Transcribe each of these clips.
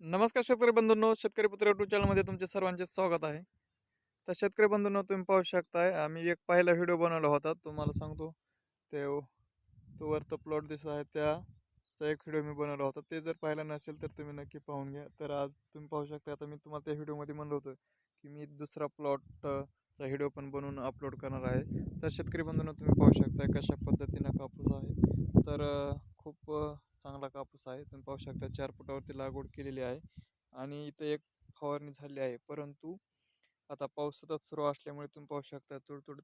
नमस्कार शेतकरी बंधूंनो शेतकरी पुत्र युट्यूब चॅनलमध्ये तुमचे सर्वांचे स्वागत आहे. तर शेतकरी बंधूंनो तुम्ही पाहू शकताय आम्ही एक पहिला व्हिडिओ बनवला होता. तुम्हाला सांगतो ते तो वरतं प्लॉट दिसत आहे त्याचा एक व्हिडिओ मी बनवला होता. ते जर पाहिलं नसेल तर तुम्ही नक्की पाहून घ्या. तर आज तुम्ही पाहू शकता आता मी तुम्हाला त्या व्हिडिओमध्ये म्हणलं होतं की मी दुसरा प्लॉटचा व्हिडिओ पण बनवून अपलोड करणार आहे. तर शेतकरी बंधूंनो तुम्ही पाहू शकताय कशा पद्धतीनं कापूस आहे. तर खूप चांगला कापूस आहे. तुम्ही पाहू शकता चार फुटावरती लागवड केलेली आहे आणि इथं एक फवारणी झाली आहे. परंतु आता पाऊस सतत सुरू असल्यामुळे तुम्ही पाहू शकता तुडतुड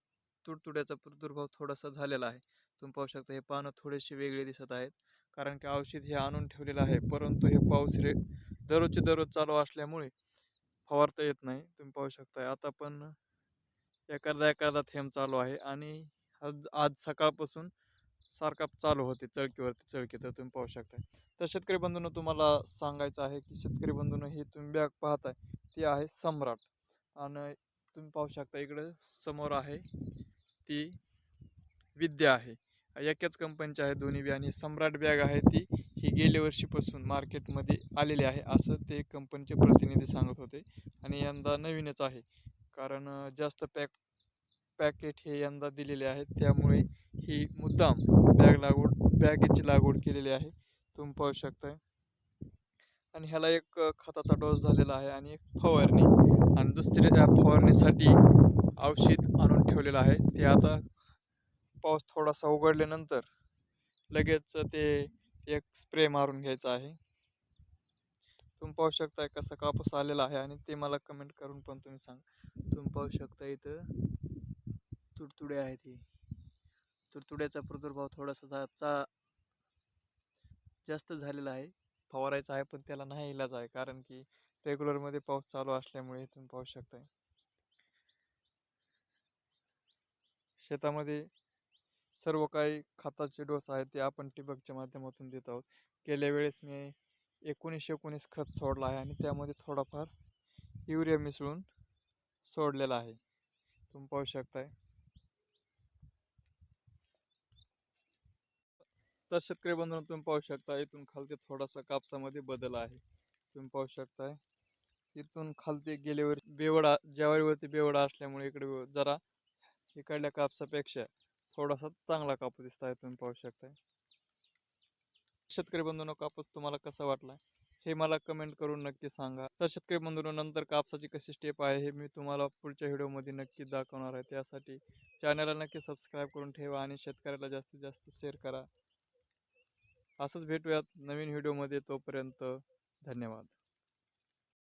तुडतुड्याचा प्रादुर्भाव थोडासा झालेला आहे. तुम्ही पाहू शकता हे पानं थोडेसे वेगळे दिसत आहेत. कारण की औषध हे आणून ठेवलेलं आहे. परंतु हे पाऊस रे दररोजचे दररोज चालू असल्यामुळे फवारता येत नाही. तुम्ही पाहू शकता आता पण एखादा एखादा थेंब चालू आहे आणि आज आज सकाळपासून सारखा चालू होते चळकीवरती चळकी तर तुम्ही पाहू शकता तर शेतकरी बंधूंनो तुम्हाला सांगायचं आहे की शेतकरी बंधूंनो ही तुम्ही बॅग पाहताय ती आहे सम्राट. आणि तुम्ही पाहू शकता इकडं समोर आहे ती विद्या आहे. एकाच कंपनीची आहे दोन्ही बी. आणि सम्राट बॅग आहे ती ही गेल्या वर्षीपासून मार्केटमध्ये आलेली आहे असं ते कंपनीचे प्रतिनिधी सांगत होते. आणि यंदा नवीनच आहे कारण जास्त पॅक पॅकेट हे यंदा दिलेले आहेत. त्यामुळे ही मुद्दाम बॅग लागवड बॅगेची लागवड केलेली आहे. तुम्ही पाहू शकताय. आणि ह्याला एक खताचा डोस झालेला आहे आणि एक फवारणी आणि दुसऱ्या त्या फवारणीसाठी औषध आणून ठेवलेलं आहे. ते आता पाऊस थोडासा उघडल्यानंतर लगेच ते एक स्प्रे मारून घ्यायचा आहे. तुम्ही पाहू शकताय कसा कापूस आलेला आहे आणि ते मला कमेंट करून पण तुम्ही सांगा. तुम्ही पाहू शकता इथं. तुडतुडे आहेत हे. तुडतुड्याचा प्रादुर्भाव थोडासा जा चा जास्त झालेला आहे. फवारायचा आहे पण त्याला नाही इलाज आहे कारण की रेग्युलरमध्ये पाऊस चालू असल्यामुळे तुम्ही पाहू शकताय. शेतामध्ये सर्व काही खताचे डोस आहेत ते आपण ठिबकच्या माध्यमातून देत आहोत. गेल्या वेळेस मी एकोणीसशे एकोणीस खत सोडला आहे आणि त्यामध्ये थोडाफार युरिया मिसळून सोडलेला आहे. तुम्ही पाहू शकताय. तर शेतकरी बंधूंनो तुम्ही पाहू शकता इथून खालती थोडासा कापसामध्ये बदल आहे. तुम्ही पाहू शकताय. इथून खालती गेल्यावर बेवडा ज्वारीवरती बेवडा असल्यामुळे इकडे जरा इकडल्या कापसापेक्षा थोडासा चांगला कापूस दिसत आहे तुम्ही पाहू शकताय. शेतकरी बंधूंनो कापूस तुम्हाला कसा वाटला? हे मला कमेंट करून नक्की सांगा. तर शेतकरी बंधूंनो नंतर कापसाची कशी स्टेप आहे हे मी तुम्हाला पुढच्या व्हिडिओमध्ये नक्की दाखवणार आहे. त्यासाठी चॅनलला नक्की सबस्क्राईब करून ठेवा आणि शेतकऱ्याला जास्तीत जास्त शेअर करा. असंच भेटूयात नवीन व्हिडिओमध्ये तोपर्यंत धन्यवाद.